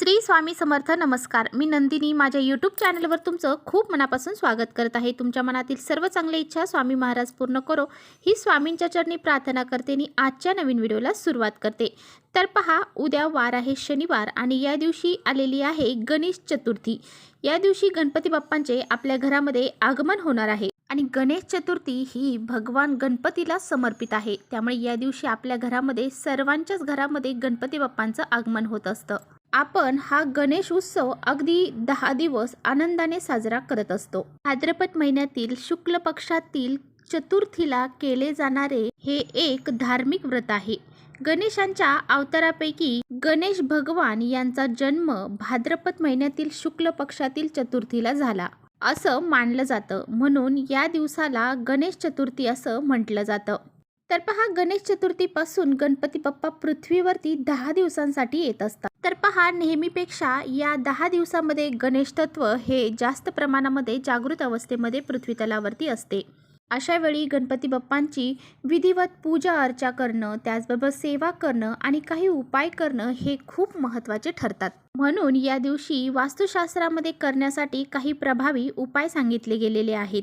श्री स्वामी समर्थ नमस्कार. मी नंदिनी. माझ्या यूट्यूब चॅनलवर तुमचं खूप मनापासून स्वागत करत आहे. तुमच्या मनातील सर्व चांगल्या इच्छा स्वामी महाराज पूर्ण करो. ही स्वामींच्या चरणी प्रार्थना करते आणि आजच्या नवीन व्हिडिओला सुरुवात करते. तर पहा उद्या वार आहे शनिवार आणि या दिवशी आलेली आहे गणेश चतुर्थी. या दिवशी गणपती बाप्पांचे आपल्या घरामध्ये आगमन होणार आहे आणि गणेश चतुर्थी ही भगवान गणपतीला समर्पित आहे. त्यामुळे या दिवशी आपल्या घरामध्ये सर्वांच्याच घरामध्ये गणपती बाप्पांचं आगमन होत असतं. आपण हा गणेश उत्सव अगदी दहा दिवस आनंदाने साजरा करत असतो. भाद्रपद महिन्यातील शुक्ल पक्षातील चतुर्थीला केले जाणारे हे एक धार्मिक व्रत आहे. गणेशांच्या अवतारापैकी गणेश भगवान यांचा जन्म भाद्रपद महिन्यातील शुक्ल पक्षातील चतुर्थीला झाला. असं मानलं जातं. म्हणून या दिवसाला गणेश चतुर्थी असं म्हटलं जातं. तर पहा गणेश चतुर्थीपासून गणपती बाप्पा पृथ्वीवरती दहा दिवसांसाठी येत असतात. तर पहा नेहमीपेक्षा या दहा दिवसामध्ये गणेश तत्व हे जास्त प्रमाणामध्ये जागृत अवस्थेमध्ये पृथ्वी तलावरती असते. अशा वेळी गणपती बाप्पांची विधिवत पूजा अर्चा करणं त्याचबरोबर सेवा करणं आणि काही उपाय करणं हे खूप महत्त्वाचे ठरतात. म्हणून या दिवशी वास्तुशास्त्रामध्ये करण्यासाठी काही प्रभावी उपाय सांगितले गेलेले आहेत.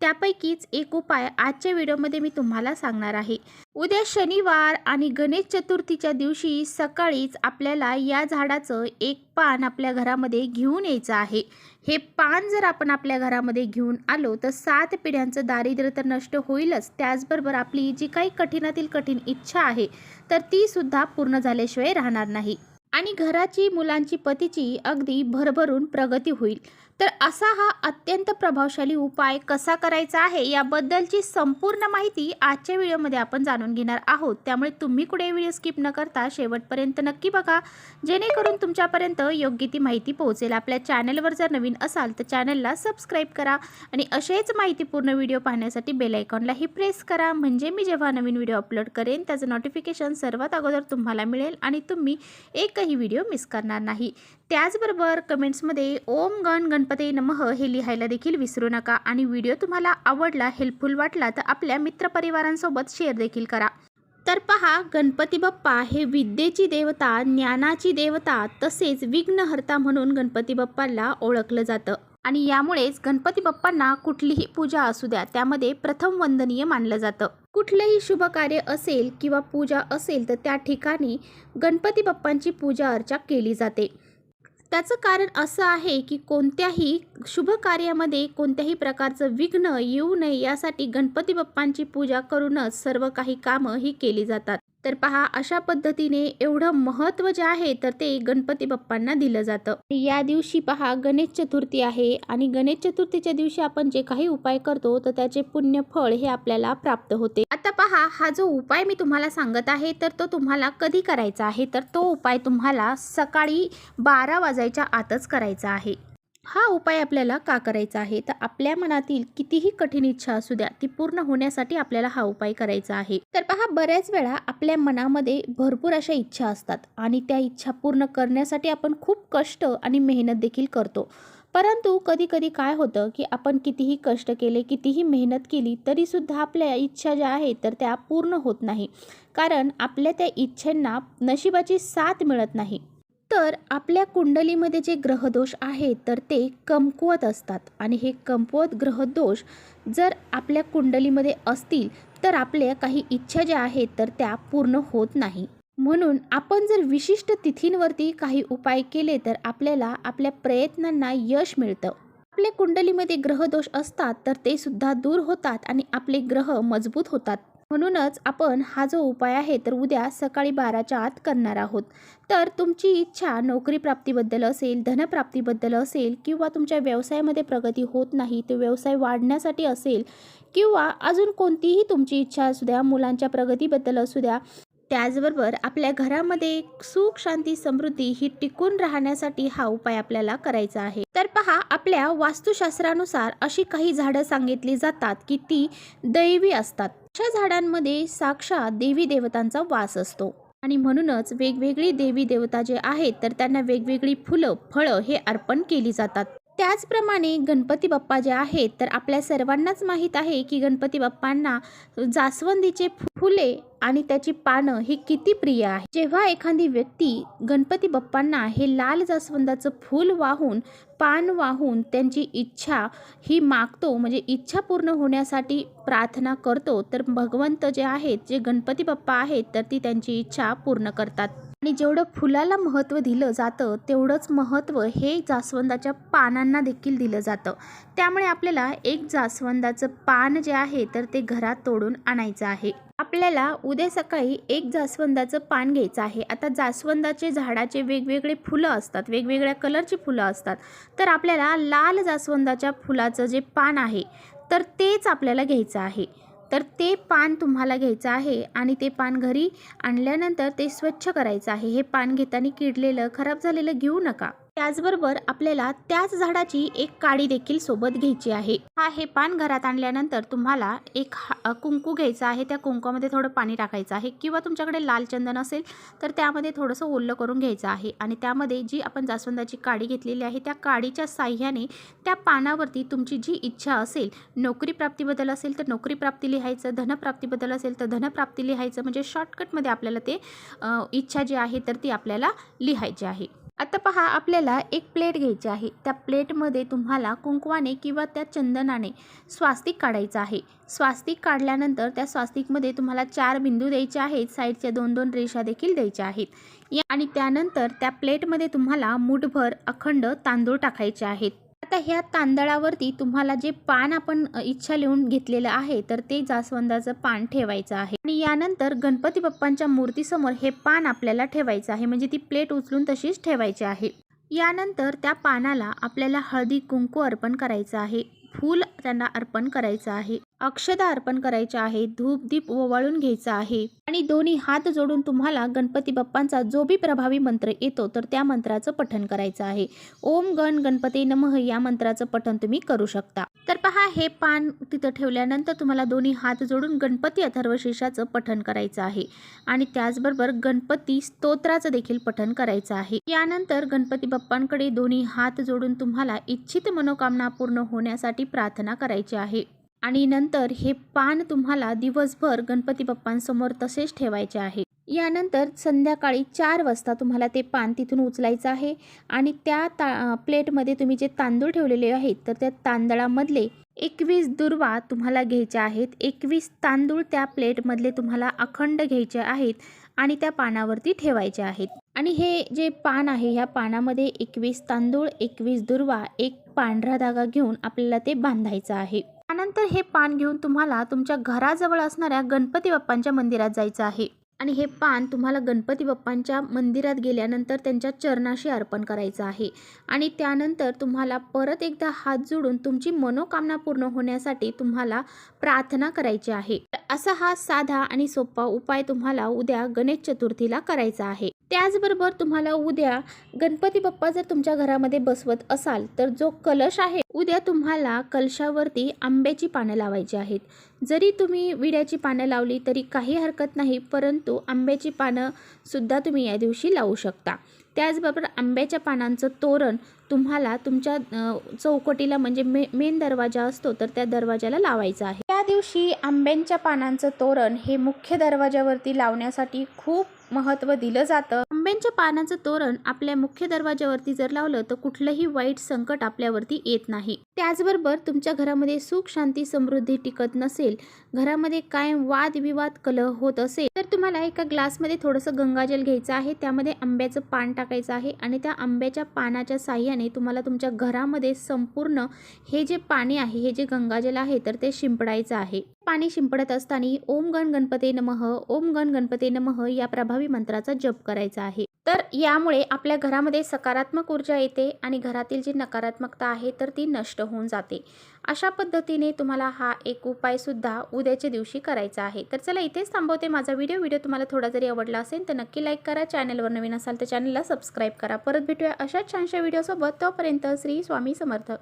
त्यापैकीच एक उपाय आजच्या व्हिडिओमध्ये मी तुम्हाला सांगणार आहे. उद्या शनिवार आणि गणेश चतुर्थीच्या दिवशी सकाळीच आपल्याला या झाडाचं एक पान आपल्या घरामध्ये घेऊन यायचं आहे. हे पान जर आपण आपल्या घरामध्ये घेऊन आलो तर सात पिढ्यांचं दारिद्र्य तर नष्ट होईलच. त्याचबरोबर आपली जी काही कठीणातील कठीण इच्छा आहे तर तीसुद्धा पूर्ण झाल्याशिवाय राहणार नाही. आणि घराची मुलांची पतीची अगदी भरभरून प्रगती होईल. तर असा हा अत्यंत प्रभावशाली उपाय कसा करायचा आहे याबद्दलची संपूर्ण माहिती आजच्या व्हिडिओमध्ये आपण जाणून घेणार आहोत. त्यामुळे तुम्ही कुठे व्हिडिओ स्किप न करता शेवटपर्यंत नक्की बघा. जेणेकरून तुमच्यापर्यंत योग्य ती माहिती पोहोचेल. आपल्या चॅनलवर जर नवीन असाल तर चॅनलला सबस्क्राईब करा आणि असेच माहितीपूर्ण व्हिडिओ पाहण्यासाठी बेल आयकॉनलाही प्रेस करा. म्हणजे मी जेव्हा नवीन व्हिडिओ अपलोड करेन त्याचं नोटिफिकेशन सर्वात अगोदर तुम्हाला मिळेल आणि तुम्ही एक कोणताही व्हिडिओ मिस करणार नाही. त्याचबरोबर कमेंट्समध्ये ओम गण गणपती नमः हे लिहायला देखील विसरू नका आणि व्हिडिओ तुम्हाला आवडला हेल्पफुल वाटला तर आपल्या मित्रपरिवारांसोबत शेअर देखील करा. तर पहा गणपती बाप्पा हे विद्येची देवता ज्ञानाची देवता तसेच विघ्नहर्ता म्हणून गणपती बाप्पाला ओळखलं जातं. आणि यामुळेच गणपती बाप्पांना कुठलीही पूजा असू द्या त्यामध्ये प्रथम वंदनीय मानलं जातं. कुठलंही शुभ कार्य असेल किंवा पूजा असेल तर त्या ठिकाणी गणपती बाप्पांची पूजा अर्चा केली जाते. त्याचं कारण असं आहे की कोणत्याही शुभ कार्यामध्ये कोणत्याही प्रकारचं विघ्न येऊ नये यासाठी गणपती बाप्पांची पूजा करूनच सर्व काही कामं ही केली जातात. तर पहा अशा पद्धतीने एवढं महत्त्व जे आहे तर ते गणपती बाप्पांना दिलं जातं. या दिवशी पहा गणेश चतुर्थी आहे आणि गणेश चतुर्थीच्या दिवशी आपण जे काही उपाय करतो तर त्याचे पुण्य फळ हे आपल्याला प्राप्त होते. आता पहा हा जो उपाय मी तुम्हाला सांगत आहे तर तो तुम्हाला कधी करायचा आहे? तर तो उपाय तुम्हाला सकाळी बारा वाजायच्या आतच करायचा आहे. हा उपाय आपल्याला का करायचा आहे? तर आपल्या मनातील कितीही कठीण इच्छा असू द्या ती पूर्ण होण्यासाठी आपल्याला हा उपाय करायचा आहे. तर पहा बऱ्याच वेळा आपल्या मनामध्ये भरपूर अशा इच्छा असतात आणि त्या इच्छा पूर्ण करण्यासाठी आपण खूप कष्ट आणि मेहनत देखील करतो. परंतु कधी कधी काय होतं की आपण कितीही कष्ट केले कितीही मेहनत केली तरीसुद्धा आपल्या इच्छा ज्या आहेत तर त्या पूर्ण होत नाही. कारण आपल्या त्या इच्छांना नशिबाची साथ मिळत नाही. तर आपल्या कुंडलीमध्ये जे ग्रहदोष आहेत तर ते कमकुवत असतात. आणि हे कमकुवत ग्रहदोष जर आपल्या कुंडलीमध्ये असतील तर आपल्या काही इच्छा ज्या आहेत तर त्या पूर्ण होत नाही. म्हणून आपण जर विशिष्ट तिथींवरती काही उपाय केले तर आपल्याला आपल्या प्रयत्नांना यश मिळतं. आपल्या कुंडलीमध्ये ग्रहदोष असतात तर ते सुद्धा दूर होतात आणि आपले ग्रह मजबूत होतात. म्हणूनच आपण हा जो उपाय आहे तर उद्या सकाळी बाराच्या आत करणार आहोत. तर तुमची इच्छा नोकरी प्राप्तीबद्दल असेल धनप्राप्तीबद्दल असेल किंवा तुमच्या व्यवसायामध्ये प्रगती होत नाही तो व्यवसाय वाढण्यासाठी असेल किंवा अजून कोणतीही तुमची इच्छा असू द्या मुलांच्या प्रगतीबद्दल असू द्या त्याचबरोबर आपल्या घरामध्ये सुख शांती समृद्धी ही टिकून राहण्यासाठी हा उपाय आपल्याला करायचा आहे. तर पहा आपल्या वास्तुशास्त्रानुसार अशी काही झाडं सांगितली जातात की ती दैवी असतात. अशा झाडांमध्ये साक्षात देवी देवतांचा वास असतो. आणि म्हणूनच वेगवेगळी देवी देवता जे आहेत तर त्यांना वेगवेगळी फुलं फळं हे अर्पण केली जातात. त्याचप्रमाणे गणपती बाप्पा जे आहेत तर आपल्या सर्वांनाच माहीत आहे की गणपती बाप्पांना जास्वंदीचे फुले आणि त्याची पानं ही किती प्रिय आहे. जेव्हा एखादी व्यक्ती गणपती बाप्पांना हे लाल जास्वंदाचं फूल वाहून पान वाहून त्यांची इच्छा ही मागतो म्हणजे इच्छा पूर्ण होण्यासाठी प्रार्थना करतो तर भगवंत जे आहेत जे गणपती बाप्पा आहेत तर ती त्यांची इच्छा पूर्ण करतात. आणि जेवढं फुलाला महत्त्व दिलं जातं तेवढंच महत्त्व हे जास्वंदाच्या पानांना देखील दिलं जातं. त्यामुळे आपल्याला एक जास्वंदाचं पान जे आहे तर ते घरात तोडून आणायचं आहे. आपल्याला उद्या सकाळी एक जास्वंदाचं पान घ्यायचं आहे. आता जास्वंदाचे झाडाचे वेगवेगळे फुलं असतात वेगवेगळ्या कलरची फुलं असतात. तर आपल्याला लाल जास्वंदाच्या फुलाचं जे पान आहे तर तेच आपल्याला घ्यायचं आहे. तर ते पान तुम्हाला घ्यायचं आहे आणि ते पान घरी आणल्यानंतर ते स्वच्छ करायचं आहे. हे पान घेताना किडलेलं खराब झालेलं घेऊ नका. त्याचबरोबर आपल्याला त्याच झाडाची एक काडी देखील सोबत घ्यायची आहे. हा हे पान घरात आणल्यानंतर तुम्हाला एक हा- कुंकू घ्यायचा आहे. त्या कुंकूमध्ये थोडं पाणी टाकायचं आहे. किंवा तुमच्याकडे लाल चंदन असेल तर त्यामध्ये थोडंसं ओलं करून घ्यायचं आहे. आणि त्यामध्ये जी आपण जास्वंदाची काडी घेतलेली आहे त्या काडीच्या साह्याने त्या पानावरती तुमची जी इच्छा असेल नोकरी प्राप्तीबद्दल असेल तर नोकरी प्राप्ती लिहायचं धनप्राप्तीबद्दल असेल तर धनप्राप्ती लिहायचं. म्हणजे शॉर्टकटमध्ये आपल्याला ते इच्छा जी आहे तर ती आपल्याला लिहायची आहे. आता पहा आपल्याला एक प्लेट घ्यायची आहे. त्या प्लेटमध्ये तुम्हाला कुंकवाने किंवा त्या चंदनाने स्वास्तिक काढायचं आहे. स्वास्तिक काढल्यानंतर त्या स्वास्तिकमध्ये तुम्हाला चार बिंदू द्यायचे आहेत. साईडच्या दोन दोन रेषा देखील द्यायच्या आहेत. या आणि त्यानंतर त्या प्लेटमध्ये तुम्हाला मुठभर अखंड तांदूळ टाकायचे आहेत. आता ह्या तांदळावरती तुम्हाला जे पान आपण इच्छा लिहून घेतलेलं आहे तर ते जास्वंदाचं पान ठेवायचं आहे. आणि यानंतर गणपती बाप्पांच्या मूर्तीसमोर हे पान आपल्याला ठेवायचं आहे म्हणजे ती प्लेट उचलून तशीच ठेवायची आहे. यानंतर त्या पानाला आपल्याला हळदी कुंकू अर्पण करायचं आहे. फूल त्यांना अर्पण करायचं आहे. अक्षदा अर्पण करायच्या आहे धूप दीप ओवाळून घ्यायचा आहे. आणि दोन्ही हात जोडून तुम्हाला गणपती बाप्पांचा जो बी प्रभावी मंत्र येतो तर त्या मंत्राचं पठण करायचं आहे. ओम गण गणपती नमः या मंत्राचं पठण तुम्ही करू शकता. तर पहा हे पान तिथं ठेवल्यानंतर तुम्हाला दोन्ही हात जोडून गणपती अथर्वशेषाचं पठण करायचं आहे. आणि त्याचबरोबर गणपती स्तोत्राचं देखील पठण करायचं आहे. यानंतर गणपती बाप्पांकडे दोन्ही हात जोडून तुम्हाला इच्छित मनोकामना पूर्ण होण्यासाठी प्रार्थना करायची आहे. आणि नंतर हे पान तुम्हाला दिवसभर गणपती बाप्पांसमोर तसेच ठेवायचे आहे. यानंतर संध्याकाळी चार वाजता तुम्हाला ते पान तिथून उचलायचं आहे आणि त्या ता प्लेटमध्ये तुम्ही जे तांदूळ ठेवलेले आहेत तर त्या तांदळामधले एकवीस दुर्वा तुम्हाला घ्यायच्या आहेत. एकवीस तांदूळ त्या प्लेटमधले तुम्हाला अखंड घ्यायचे आहेत आणि त्या पानावरती ठेवायचे आहेत. आणि हे जे पान आहे ह्या पानामध्ये एकवीस तांदूळ एकवीस दुर्वा एक पांढरा धागा घेऊन आपल्याला ते बांधायचं आहे. त्यानंतर हे पान घेऊन तुम्हाला तुमच्या घराजवळ असणाऱ्या गणपती बाप्पांच्या मंदिरात जायचं आहे. आणि हे पान तुम्हाला गणपती बाप्पांच्या मंदिरात गेल्यानंतर त्यांच्या चरणाशी अर्पण करायचं आहे. आणि त्यानंतर तुम्हाला परत एकदा हात जोडून तुमची मनोकामना पूर्ण होण्यासाठी तुम्हाला प्रार्थना करायची आहे. असा हा साधा आणि सोपा उपाय तुम्हाला उद्या गणेश चतुर्थीला करायचा आहे. त्याचबरोबर तुम्हाला उद्या गणपती बाप्पा जर तुमच्या घरामध्ये बसवत असाल तर जो कलश आहे उद्या तुम्हाला कलशावरती आंब्याची पानं लावायची आहेत. जरी तुम्ही विड्याची पानं लावली तरी काही हरकत नाही परंतु आंब्याची पानं सुद्धा तुम्ही या दिवशी लावू शकता. त्याचबरोबर आंब्याच्या पानांचं तोरण तुम्हाला तुमच्या चौकटीला म्हणजे मे मेन दरवाजा असतो तर त्या दरवाजाला लावायचा आहे. दिवशी आंब्यांच्या पानांचं तोरण हे मुख्य दरवाजावरती लावण्यासाठी खूप महत्त्व दिलं जातं. आंब्यांच्या पानाचं तोरण आपल्या मुख्य दरवाजावरती जर लावलं तर कुठलंही वाईट संकट आपल्यावरती येत नाही. त्याचबरोबर तुमच्या घरामध्ये सुख शांती समृद्धी टिकत नसेल घरामध्ये कायम वादविवाद कलह होत असेल तर तुम्हाला एका ग्लासमध्ये थोडंसं गंगाजल घ्यायचं आहे. त्यामध्ये आंब्याचं पान टाकायचं आहे आणि त्या आंब्याच्या पानाच्या साह्याने तुम्हाला तुमच्या घरामध्ये संपूर्ण हे जे पाणी आहे हे जे गंगाजल आहे तर ते शिंपडायचं आहे. पाणी शिंपडत असताना ओम गण गणपते नमः ओम गण गणपते नमः या प्रभावी मंत्राचा जप करायचा आहे. तर यामुळे आपल्या घरामध्ये सकारात्मक ऊर्जा येते आणि घरातील जी नकारात्मकता आहे तर ती नष्ट होऊन जाते. अशा पद्धतीने तुम्हाला हा एक उपायसुद्धा उद्याच्या दिवशी करायचा आहे. तर चला इथेच थांबवते माझा व्हिडिओ. व्हिडिओ तुम्हाला थोडा जरी आवडला असेल तर नक्की लाईक करा. चॅनलवर नवीन असाल तर चॅनलला सबस्क्राईब करा. परत भेटूया अशाच छानशा व्हिडिओसोबत तोपर्यंत श्री स्वामी समर्थ.